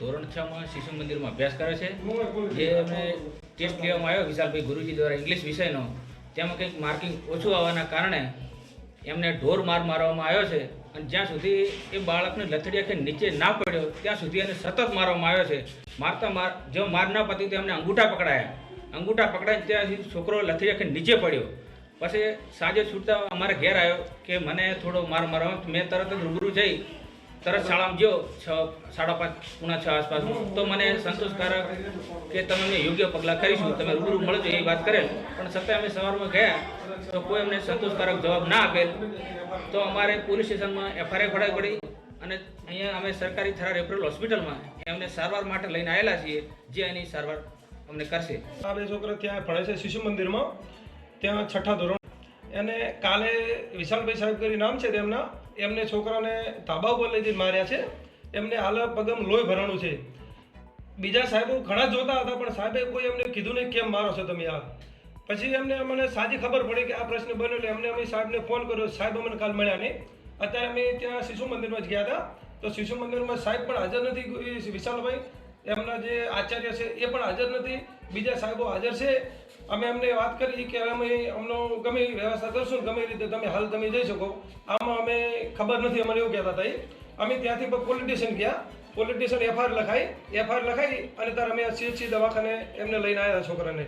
ધોરણ છ માં શિશુ મંદિરમાં અભ્યાસ કરે છે. જે એમને ટેસ્ટ લેવામાં આવ્યો વિશાલભાઈ ગુરુજી દ્વારા ઇંગ્લિશ વિષયનો. તેમાં કંઈક માર્કિંગ ઓછું આવવાના કારણે એમને ઢોર માર મારવામાં આવ્યો છે. અને જ્યાં સુધી એ બાળકને લથડી આખે નીચે ના પડ્યો, ત્યાં સુધી એને સતત મારવામાં આવ્યો છે. મારતા માર, જો માર ન પતી તો એમને અંગૂઠા પકડાયા. અંગૂઠા પકડાય ત્યાં સુધી છોકરો લથડી આખે નીચે પડ્યો. પછી સાંજે છૂટતા અમારે ઘેર આવ્યો કે મને થોડો માર મારવા મેં તરત જ રૂબરૂ જઈ તરત શાળામાં ગયો, છ, સાડા પાંચ, પૂણા છ આસપાસ. તો મને સંતોષકારક કે તમે અમે યોગ્ય પગલાં કરીશું, તમે રૂબરૂ મળજો એ વાત કરેલ. પણ છતાં અમે સવારમાં ગયા, તો કોઈ અમને સંતોષકારક જવાબ ના આપેલ. તો અમારે પોલીસ સ્ટેશનમાં એફઆઈઆર ફડાવી પડી અને અહીંયા અમે સરકારી થરા રેફરલ હોસ્પિટલમાં એમને સારવાર માટે લઈને આવેલા છીએ, જે એની સારવાર અમને કરશે. આ બે છોકરા ત્યાં ભણે છે? શિશુ મંદિરમાં. ત્યાં છઠ્ઠા ધોરણ. અને કાલે વિશાલભાઈ સાહેબ કરી નામ છે તેમના. એમને છોકરાને ધાબા ઉપર લઈ જઈને માર્યા છે. એમને હાલ પગમ લોહી ભરાણું છે. બીજા સાહેબો ઘણા જોતા હતા, પણ સાહેબે કોઈ એમને કીધું નહીં કેમ મારો છો તમે આ. પછી એમને અમને સાજી ખબર પડી કે આ પ્રશ્ન બન્યો એટલે એમને અમે સાહેબને ફોન કર્યો. સાહેબ અમને કાલ મળ્યા નહીં. અત્યારે અમે ત્યાં શિશુ મંદિરમાં જ ગયા હતા. તો શિશુ મંદિરમાં સાહેબ પણ હાજર નથી. વિશાલભાઈ, એમના જે આચાર્ય છે એ પણ હાજર નથી. બીજા સાહેબો હાજર છે. અમે અમને વાત કરી કે અમે અમનો ગમે એવી વ્યવસ્થા કરશું ગમે રીતે તમે હાલ તમે જઈ શકો. આમાં અમે ખબર નથી અમને એવું કહેતા હતા. અમે ત્યાંથી પણ પોલિટિશિયન ગયા. પોલિટિશિયન એફઆર લખાઈ એફઆઈઆર લખાઈ અને ત્યારે અમે સીએચસી દવાખાને એમને લઈને આવ્યા છોકરાને.